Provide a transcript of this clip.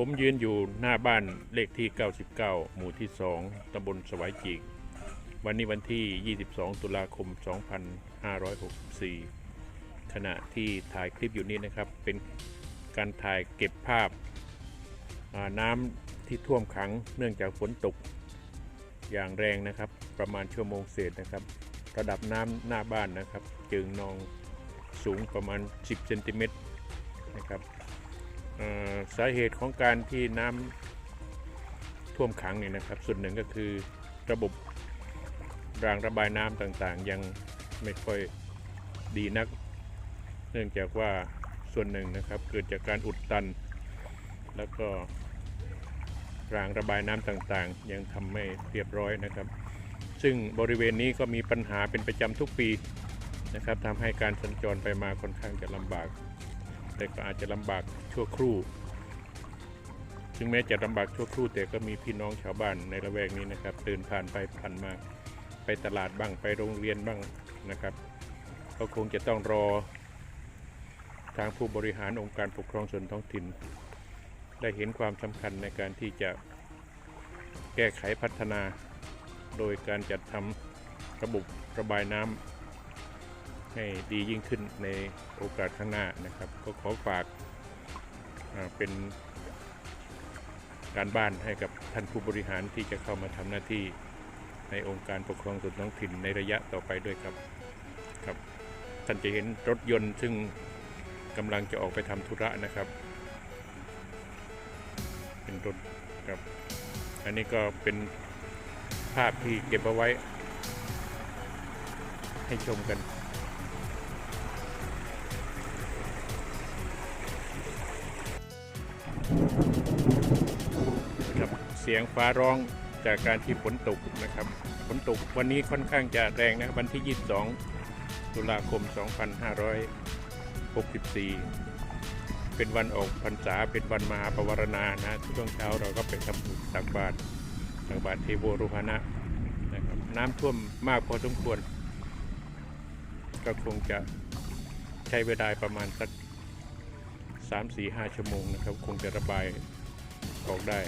ผมยืนอยู่หน้าบ้านเลขที่ 99 หมู่ที่ 2 ตำบลสวายจีกวันนี้วันที่ 22 ตุลาคม 2564 ขณะที่ถ่ายคลิปอยู่นี้นะครับ เป็นการถ่ายเก็บภาพาน้ำที่ท่วมขังเนื่องจากฝนตกอย่างแรงนะครับ ประมาณชั่วโมงเศษนะครับ ระดับน้ำหน้าบ้านนะครับ จึงนองสูงประมาณ 10 เซนติเมตรนะครับ สาเหตุของการที่น้ำท่วมขังเนี่ยนะครับ ส่วนหนึ่งก็คือระบบรางระบายน้ำต่างๆ ยังไม่ค่อยดีนัก เนื่องจากว่าส่วนหนึ่งนะครับเกิดจากการอุดตัน แล้วก็รางระบายน้ำต่างๆ ยังทำไม่เรียบร้อยนะครับ ซึ่งบริเวณนี้ก็มีปัญหาเป็นประจำทุกปีนะครับทำให้การสัญจรไปมาค่อนข้างจะลำบาก แต่ก็อาจจะลำบากชั่วครู่ ถึงแม้จะลำบากชั่วครู่แต่ก็มีพี่น้องชาวบ้านในละแวกนี้นะครับเดินผ่านไปผ่านมาไปตลาดบ้างไปโรงเรียนบ้างนะครับก็คงจะต้องรอ ทางผู้บริหารองค์การปกครองส่วนท้องถิ่น ได้เห็นความสำคัญในการที่จะแก้ไขพัฒนา โดยการจัดทำระบบระบายน้ำ ให้ดียิ่งขึ้นในโอกาสข้างหน้านะครับ ก็ขอฝากเป็นการบ้านให้กับท่านผู้บริหารที่จะเข้ามาทำหน้าที่ในองค์การปกครองส่วนท้องถิ่นในระยะต่อไปด้วยครับครับ ท่านจะเห็นรถยนต์ซึ่งกำลังจะออกไปทำธุระนะครับ เป็นรถครับ อันนี้ก็เป็นภาพที่เก็บเอาไว้ให้ชมกัน ครับเสียงฟ้าร้องจากการที่ฝนตกนะครับ ฝนตกวันนี้ค่อนข้างจะแรงนะครับวันที่ 22 ตุลาคม 2564 เป็นวันออกพรรษาเป็นวันมหาปวารณานะช่วงเช้าเราก็ไปทำบุญตักบาตรตักบาตรเทโวโรหณะนะครับ น้ำท่วมมากพอสมควร ก็คงจะใช้เวลาประมาณสัก 3-4-5 ชั่วโมงนะครับ คงจะระบายออกได้